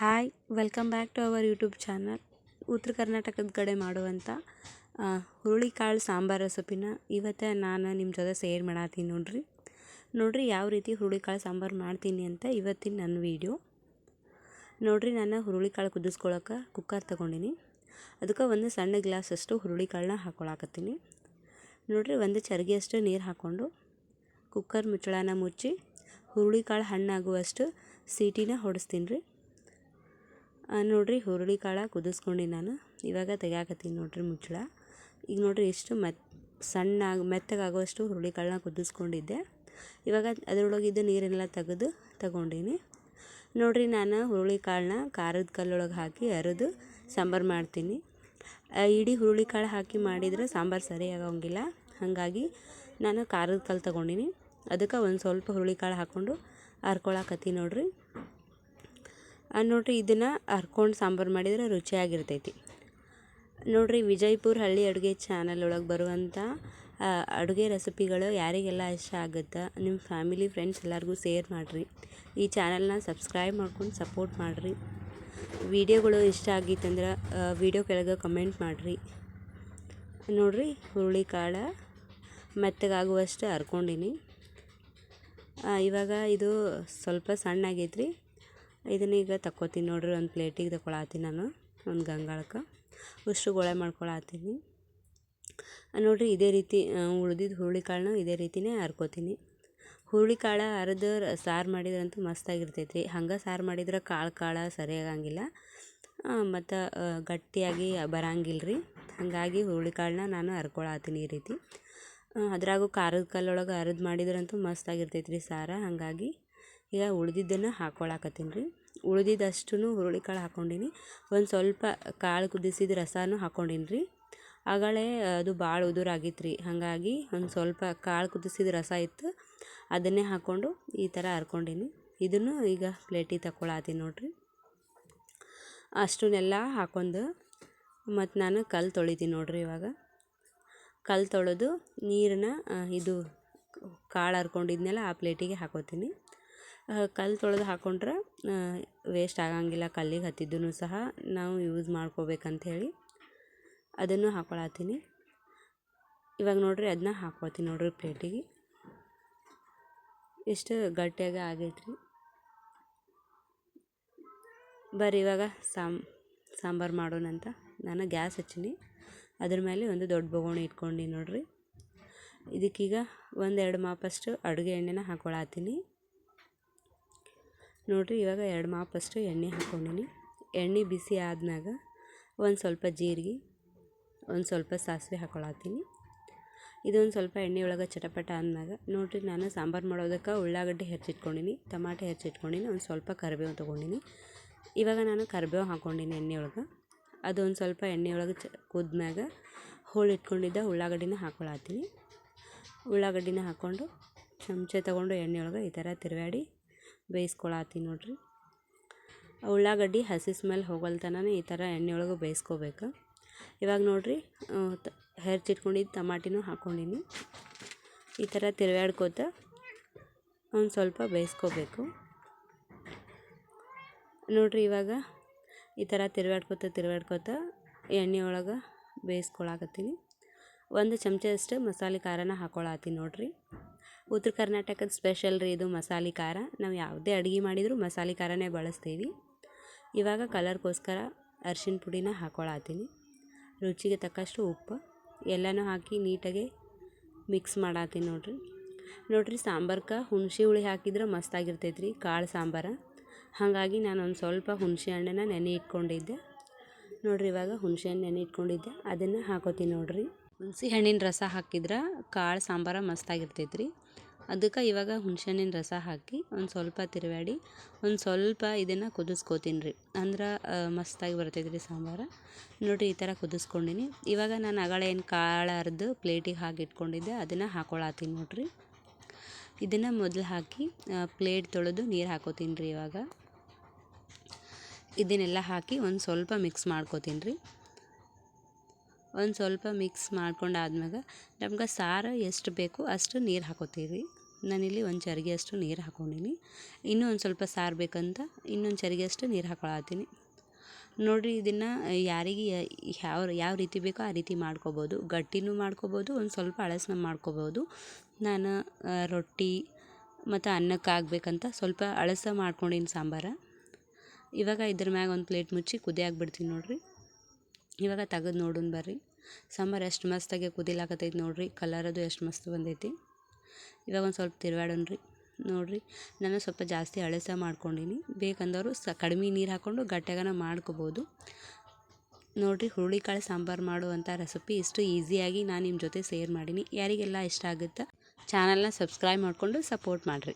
Hi welcome back to our YouTube channel ಉತ್ತರ ಕರ್ನಾಟಕದ ಕಡೆ ಮಾಡುವಂಥ ಹುರುಳಿಕಾಳು ಸಾಂಬಾರು ರೆಸಿಪಿನ ಇವತ್ತು ನಾನು ನಿಮ್ಮ ಜೊತೆ ಶೇರ್ ಮಾಡತ್ತೀನಿ ನೋಡ್ರಿ. ನೋಡ್ರಿ ಯಾವ ರೀತಿ ಹುರುಳಿಕಾಳು ಸಾಂಬಾರು ಮಾಡ್ತೀನಿ ಅಂತ ಇವತ್ತಿನ ನನ್ನ ವೀಡಿಯೋ ನೋಡ್ರಿ ನಾನು ಹುರುಳಿಕಾಳು ಕುದಿಸ್ಕೊಳಕ್ಕೆ ಕುಕ್ಕರ್ ತೊಗೊಂಡಿನಿ. ಅದಕ್ಕೆ ಒಂದು ಸಣ್ಣ ಗ್ಲಾಸಷ್ಟು ಹುರುಳಿಕಾಳನ್ನ ಹಾಕ್ಕೊಳಕತ್ತೀನಿ ನೋಡ್ರಿ ಒಂದು ಚರ್ಗಿಯಷ್ಟು ನೀರು ಹಾಕ್ಕೊಂಡು ಕುಕ್ಕರ್ ಮುಚ್ಚಳನ ಮುಚ್ಚಿ ಹುರುಳಿಕಾಳು ಹಣ್ಣಾಗುವಷ್ಟು ಸೀಟಿನ ಹೊಡಿಸ್ತೀನಿ ರೀ. ನೋಡಿರಿ ಹುರುಳಿಕಾಳು ಕುದಿಸ್ಕೊಂಡು ನಾನು. ಇವಾಗ ತೆಗಿಯಾಕತ್ತೀನಿ ನೋಡಿರಿ ಮುಚ್ಚಳ. ಈಗ ನೋಡಿರಿ ಎಷ್ಟು ಮೆತ್ ಸಣ್ಣ ಮೆತ್ತಗಾಗುವಷ್ಟು ಹುರುಳಿ ಕಾಳನ್ನ ಕುದಿಸ್ಕೊಂಡಿದ್ದೆ. ಇವಾಗ ಅದರೊಳಗಿದ್ದ ನೀರೆಲ್ಲ ತೆಗೆದು ತಗೊಂಡೀನಿ. ನೋಡಿರಿ ನಾನು ಹುರುಳಿ ಕಾಳನ್ನ ಖಾರದ ಕಲ್ಲೊಳಗೆ ಹಾಕಿ ಅರೆದು ಸಾಂಬಾರು ಮಾಡ್ತೀನಿ. ಇಡೀ ಹುರುಳಿ ಕಾಳು ಹಾಕಿ ಮಾಡಿದರೆ ಸಾಂಬಾರು ಸರಿ ಆಗೋಂಗಿಲ್ಲ. ಹಾಗಾಗಿ ನಾನು ಖಾರದ ಕಲ್ಲು ತೊಗೊಂಡಿನಿ. ಅದಕ್ಕೆ ಒಂದು ಸ್ವಲ್ಪ ಹುರುಳಿಕಾಳು ಹಾಕ್ಕೊಂಡು ಹರ್ಕೊಳಕತ್ತೀನಿ ನೋಡಿರಿ. ನೋಡಿರಿ ಇದನ್ನು ಹರ್ಕೊಂಡು ಸಾಂಬಾರು ಮಾಡಿದರೆ ರುಚಿಯಾಗಿರ್ತೈತಿ. ನೋಡಿರಿ ವಿಜಯಪುರ ಹಳ್ಳಿ ಅಡುಗೆ ಚಾನಲ್ ಒಳಗೆ ಬರುವಂಥ ಅಡುಗೆ ರೆಸಿಪಿಗಳು ಯಾರಿಗೆಲ್ಲ ಇಷ್ಟ ಆಗುತ್ತೆ ನಿಮ್ಮ ಫ್ಯಾಮಿಲಿ ಫ್ರೆಂಡ್ಸ್ ಎಲ್ಲರಿಗೂ ಶೇರ್ ಮಾಡಿರಿ. ಈ ಚಾನಲ್ನ ಸಬ್ಸ್ಕ್ರೈಬ್ ಮಾಡ್ಕೊಂಡು ಸಪೋರ್ಟ್ ಮಾಡಿರಿ. ವಿಡಿಯೋಗಳು ಇಷ್ಟ ಆಗಿತ್ತಂದ್ರೆ ವಿಡಿಯೋ ಕೆಳಗೆ ಕಮೆಂಟ್ ಮಾಡಿರಿ. ನೋಡಿರಿ ಹುರುಳಿಕಾಳು ಮೆತ್ತಗಾಗುವಷ್ಟು ಹರ್ಕೊಂಡಿನಿ ಇವಾಗ ಇದು ಸ್ವಲ್ಪ ಸಣ್ಣ ಆಗೈತ್ರಿ ಇದನ್ನ ಈಗ ತಕ್ಕೋತೀನಿ ನೋಡಿರಿ, ಒಂದು ಪ್ಲೇಟಿಗೆ ತಗೊಳತ್ತೀನಿ ನಾನು, ಒಂದು ಗಂಗಾಳಕ್ಕೆ. ಉಷ್ಟ್ರು ಗೋಳೆ ಮಾಡ್ಕೊಳತ್ತೀನಿ. ನೋಡಿರಿ ಇದೇ ರೀತಿ ಉಳ್ದಿದ್ದು ಹುರುಳಿಕಾಳನ್ನ ಇದೇ ರೀತಿನೇ ಹರ್ಕೋತೀನಿ. ಹುರುಳಿಕಾಳು ಅರೆದು ಸಾರು ಮಾಡಿದ್ರಂತೂ ಮಸ್ತಾಗಿರ್ತೈತೆ ರೀ ಹಂಗೆ ಸಾರು ಮಾಡಿದ್ರೆ ಕಾಳು ಕಾಳು ಸರಿಯಾಗಂಗಿಲ್ಲ. ಮತ್ತು ಗಟ್ಟಿಯಾಗಿ ಬರಂಗಿಲ್ಲ ರೀ ಹಾಗಾಗಿ ಹುರುಳಿಕಾಳನ್ನ ನಾನು ಹರ್ಕೊಳತ್ತೀನಿ ಈ ರೀತಿ. ಅದ್ರಾಗೂ ಖಾರದ ಕಲ್ಲೊಳಗೆ ಅರೆದು ಮಾಡಿದ್ರಂತೂ ಮಸ್ತಾಗಿರ್ತೈತೆ ರೀ ಸಾರು. ಹಾಗಾಗಿ ಈಗ ಉಳ್ದಿದ್ದನ್ನು ಹಾಕ್ಕೊಳಕತ್ತೀನಿ ರೀ. ಹುರುಳಿ ಹುರುಳಿಕಾಳು ಹಾಕ್ಕೊಂಡೀನಿ ಒಂದು ಸ್ವಲ್ಪ ಕಾಳು ಕುದಿಸಿದ ರಸನೂ ಹಾಕ್ಕೊಂಡೀನಿ ರೀ. ಆಗಳೇ ಅದು ಭಾಳ ಉದುರಾಗಿತ್ತು ರೀ. ಹಾಗಾಗಿ ಒಂದು ಸ್ವಲ್ಪ ಕಾಳು ಕುದಿಸಿದ ರಸ ಇತ್ತು, ಅದನ್ನೇ ಹಾಕ್ಕೊಂಡು ಈ ಥರ ಹರ್ಕೊಂಡೀನಿ ಇದನ್ನು ಈಗ ಪ್ಲೇಟಿಗೆ ತಗೊಳತ್ತೀನಿ ನೋಡಿರಿ. ಅಷ್ಟನ್ನೆಲ್ಲ ಹಾಕೊಂಡು ಮತ್ತು ನಾನು ಕಲ್ಲು ತೊಳಿತೀನಿ ನೋಡಿರಿ ಇವಾಗ. ಕಲ್ಲು ತೊಳೆದು ನೀರನ್ನ ಇದು ಕಾಳು ಹರ್ಕೊಂಡಿದ್ನೆಲ್ಲ ಆ ಪ್ಲೇಟಿಗೆ ಹಾಕೋತೀನಿ. ಕಲ್ಲು ತೊಳೆದು ಹಾಕ್ಕೊಂಡ್ರೆ ವೇಸ್ಟ್ ಆಗಂಗಿಲ್ಲ. ಕಲ್ಲಿಗೆ ಹತ್ತಿದ್ದೂ ಸಹ ನಾವು ಯೂಸ್ ಮಾಡ್ಕೋಬೇಕಂಥೇಳಿ ಅದನ್ನು ಹಾಕ್ಕೊಳತ್ತೀನಿ ಇವಾಗ ನೋಡಿರಿ ಅದನ್ನ ಹಾಕ್ಕೊಳ್ತೀನಿ ನೋಡಿರಿ ಪ್ಲೇಟಿಗೆ ಎಷ್ಟು ಗಟ್ಟಿಯಾಗಿ ಆಗೈತ್ರಿ. ಬರ್ರಿ, ಇವಾಗ ಸಾಮ್, ಸಾಂಬಾರು ಮಾಡೋಣಂತ ನಾನು ಗ್ಯಾಸ್ ಹಚ್ಚೀನಿ. ಅದ್ರ ಮೇಲೆ ಒಂದು ದೊಡ್ಡ ಬೊಗೋಣಿ ಇಟ್ಕೊಂಡು ನೋಡಿರಿ. ಇದಕ್ಕೀಗ ಒಂದೆರಡು ಮಾಪಷ್ಟು ಅಡುಗೆ ಎಣ್ಣೆನ ಹಾಕ್ಕೊಳತ್ತೀನಿ ನೋಡಿರಿ ಇವಾಗ ಎರಡು ಮಾಪಷ್ಟು ಎಣ್ಣೆ ಹಾಕ್ಕೊಂಡಿನಿ ಎಣ್ಣೆ ಬಿಸಿ ಆದ್ಮ್ಯಾಗ ಒಂದು ಸ್ವಲ್ಪ ಜೀರಿಗೆ, ಒಂದು ಸ್ವಲ್ಪ ಸಾಸಿವೆ ಹಾಕ್ಕೊಳತ್ತೀನಿ ಇದೊಂದು ಸ್ವಲ್ಪ ಎಣ್ಣೆ ಒಳಗೆ ಚಟಪಟ ಆದ್ಮ್ಯಾಗ. ನೋಡಿರಿ ನಾನು ಸಾಂಬಾರು ಮಾಡೋದಕ್ಕೆ ಉಳ್ಳಾಗಡ್ಡೆ ಹೆಚ್ಚಿಟ್ಕೊಂಡಿನಿ, ಟಮಾಟೆ ಹೆಚ್ಚಿಟ್ಕೊಂಡಿನಿ, ಒಂದು ಸ್ವಲ್ಪ ಕರಿಬೇವು ತೊಗೊಂಡಿನಿ. ಇವಾಗ ನಾನು ಕರಿಬೇವು ಹಾಕ್ಕೊಂಡಿನಿ ಎಣ್ಣೆ ಒಳಗೆ. ಅದೊಂದು ಸ್ವಲ್ಪ ಎಣ್ಣೆ ಒಳಗೆ ಚ ಕುದ್ಮ್ಯಾಗ ಹೋಳು ಇಟ್ಕೊಂಡಿದ್ದ ಉಳ್ಳಾಗಡ್ಡಿನ ಹಾಕ್ಕೊಳತ್ತೀನಿ ಉಳ್ಳಾಗಡ್ಡಿನ ಹಾಕ್ಕೊಂಡು ಚಮಚೆ ತೊಗೊಂಡು ಎಣ್ಣೆ ಒಳಗೆ ಈ ಥರ ತಿರುವಾಡಿ ಬೇಯಿಸ್ಕೊಳತ್ತೀನಿ ನೋಡಿರಿ. ಉಳ್ಳಾಗಡ್ಡಿ ಹಸಿ ಸ್ಮೆಲ್ ಹೋಗಲ್ತನೇ ಈ ಥರ ಎಣ್ಣೆ ಒಳಗೆ ಬೇಯಿಸ್ಕೋಬೇಕು. ಇವಾಗ ನೋಡಿರಿ ಹೆರ್ಚಿಟ್ಕೊಂಡಿದ್ದು ಟಮಾಟಿನೂ ಹಾಕ್ಕೊಂಡಿನಿ ಈ ಥರ ತಿರುವಾಡ್ಕೋತ ಒಂದು ಸ್ವಲ್ಪ ಬೇಯಿಸ್ಕೋಬೇಕು. ನೋಡಿರಿ ಇವಾಗ ಈ ಥರ ತಿರುವಾಡ್ಕೋತ ತಿರುವಾಡ್ಕೋತ ಎಣ್ಣೆ ಒಳಗೆ ಬೇಯಿಸ್ಕೊಳಕತ್ತೀನಿ. ಒಂದು ಚಮಚ ಅಷ್ಟು ಮಸಾಲೆ ಖಾರನ ಹಾಕ್ಕೊಳತ್ತೀನಿ ನೋಡಿರಿ. ಉತ್ತರ ಕರ್ನಾಟಕದ ಸ್ಪೆಷಲ್ ರೀ ಇದು ಮಸಾಲೆ ಖಾರ. ನಾವು ಯಾವುದೇ ಅಡುಗೆ ಮಾಡಿದರೂ ಮಸಾಲೆ ಖಾರನೇ ಬಳಸ್ತೀವಿ. ಇವಾಗ ಕಲರ್ಗೋಸ್ಕರ ಅರ್ಶಿನ ಪುಡಿನ ಹಾಕ್ಕೊಳತ್ತೀನಿ ರುಚಿಗೆ ತಕ್ಕಷ್ಟು ಉಪ್ಪು, ಎಲ್ಲನೂ ಹಾಕಿ ನೀಟಾಗಿ ಮಿಕ್ಸ್ ಮಾಡತ್ತೀನಿ ನೋಡ್ರಿ. ನೋಡ್ರಿ ಸಾಂಬಾರ್ಕ ಹುಣಸೆ ಹುಳಿ ಹಾಕಿದ್ರೆ ಮಸ್ತಾಗಿರ್ತೈತೆ ರೀ ಕಾಳು ಸಾಂಬಾರು. ಹಾಗಾಗಿ ನಾನು ಒಂದು ಸ್ವಲ್ಪ ಹುಣಸೆ ಹಣ್ಣನ್ನು ನೆನೆ ಇಟ್ಕೊಂಡಿದ್ದೆ. ನೋಡ್ರಿ ಇವಾಗ ಹುಣಸೆ ಹಣ್ಣು ನೆನೆ ಇಟ್ಕೊಂಡಿದ್ದೆ, ಅದನ್ನು ಹಾಕೋತೀನಿ ನೋಡ್ರಿ. ಹುಣಸೆ ಹಣ್ಣಿನ ರಸ ಹಾಕಿದ್ರೆ ಕಾಳು ಸಾಂಬಾರು ಮಸ್ತಾಗಿರ್ತೈತೆ ರೀ ಅದಕ್ಕೆ ಇವಾಗ ಹುಣ್ಸೆಹಣ್ಣಿನ ರಸ ಹಾಕಿ ಒಂದು ಸ್ವಲ್ಪ ತಿರುವಾಡಿ ಒಂದು ಸ್ವಲ್ಪ ಇದನ್ನು ಕುದಿಸ್ಕೋತೀನಿ ರೀ ಅಂದ್ರೆ ಮಸ್ತಾಗಿ ಬರ್ತೈತೆ ರೀ ಸಾಂಬಾರು. ನೋಡಿರಿ ಈ ಥರ ಕುದಿಸ್ಕೊಂಡಿನಿ. ಇವಾಗ ನಾನು ಅಗಳ ಏನು ಕಾಳು ಅರ್ದು ಪ್ಲೇಟಿಗೆ ಹಾಕಿ ಇಟ್ಕೊಂಡಿದ್ದೆ, ಅದನ್ನು ಹಾಕ್ಕೊಳತ್ತೀನಿ ನೋಡಿರಿ. ಇದನ್ನು ಮೊದಲು ಹಾಕಿ ಪ್ಲೇಟ್ ತೊಳೆದು ನೀರು ಹಾಕೋತೀನಿ ರೀ ಇವಾಗ. ಇದನ್ನೆಲ್ಲ ಹಾಕಿ ಒಂದು ಸ್ವಲ್ಪ ಮಿಕ್ಸ್ ಮಾಡ್ಕೋತೀನಿ ರೀ ಒಂದು ಸ್ವಲ್ಪ ಮಿಕ್ಸ್ ಮಾಡ್ಕೊಂಡಾದ್ಮ್ಯಾಗ ನಮ್ಗೆ ಸಾರು ಎಷ್ಟು ಬೇಕು ಅಷ್ಟು ನೀರು ಹಾಕೋತೀವಿ ನಾನಿಲ್ಲಿ ಒಂದು ಚರಿಗೆಯಷ್ಟು ನೀರು ಹಾಕ್ಕೊಂಡೀನಿ ಇನ್ನೂ ಒಂದು ಸ್ವಲ್ಪ ಸಾರು ಬೇಕಂತ ಇನ್ನೊಂದು ಚರಿಗೆಯಷ್ಟು ನೀರು ಹಾಕ್ಕೊಳತ್ತೀನಿ ನೋಡಿರಿ ಇದನ್ನು ಯಾರಿಗೆ ಯಾವ ಯಾವ ರೀತಿ ಬೇಕೋ ಆ ರೀತಿ ಮಾಡ್ಕೊಬೋದು. ಗಟ್ಟಿನೂ ಮಾಡ್ಕೋಬೋದು, ಒಂದು ಸ್ವಲ್ಪ ಹಳಸನ್ನ ಮಾಡ್ಕೋಬೋದು. ನಾನು ರೊಟ್ಟಿ ಮತ್ತು ಅನ್ನಕ್ಕೆ ಆಗ್ಬೇಕಂತ ಸ್ವಲ್ಪ ಅಳಸ ಮಾಡ್ಕೊಂಡೀನಿ ಸಾಂಬಾರ. ಇವಾಗ ಇದ್ರ ಮ್ಯಾಗ ಒಂದು ಪ್ಲೇಟ್ ಮುಚ್ಚಿ ಕುದಿಯಾಕ ಬಿಡ್ತೀನಿ ನೋಡಿರಿ. ಇವಾಗ ತೆಗೆದು ನೋಡೋಣ ಬರ್ರಿ. ಸಾಂಬಾರು ಎಷ್ಟು ಮಸ್ತಾಗಿ ಕುದಿಲಾಕತ್ತೈತಿ ನೋಡ್ರಿ. ಕಲರ್ ಅದು ಎಷ್ಟು ಮಸ್ತ್ ಬಂದೈತಿ. ಇವಾಗ ಒಂದು ಸ್ವಲ್ಪ ತಿರ್ವಾಡೋಣ ರೀ. ನೋಡಿರಿ, ನಾನು ಸ್ವಲ್ಪ ಜಾಸ್ತಿ ಅಳಸ ಮಾಡ್ಕೊಂಡೀನಿ. ಬೇಕಂದವರು ಸ ಕಡಿಮೆ ನೀರು ಹಾಕ್ಕೊಂಡು ಗಟ್ಟೆಗನ ಮಾಡ್ಕೋಬೋದು. ನೋಡಿರಿ, ಹುರುಳಿಕಾಳು ಸಾಂಬಾರು ಮಾಡುವಂಥ ರೆಸಿಪಿ ಇಷ್ಟು ಈಸಿಯಾಗಿ ನಾನು ನಿಮ್ಮ ಜೊತೆ ಶೇರ್ ಮಾಡೀನಿ. ಯಾರಿಗೆಲ್ಲ ಇಷ್ಟ ಆಗುತ್ತೆ ಚಾನಲ್ನ ಸಬ್ಸ್ಕ್ರೈಬ್ ಮಾಡಿಕೊಂಡು ಸಪೋರ್ಟ್ ಮಾಡಿರಿ.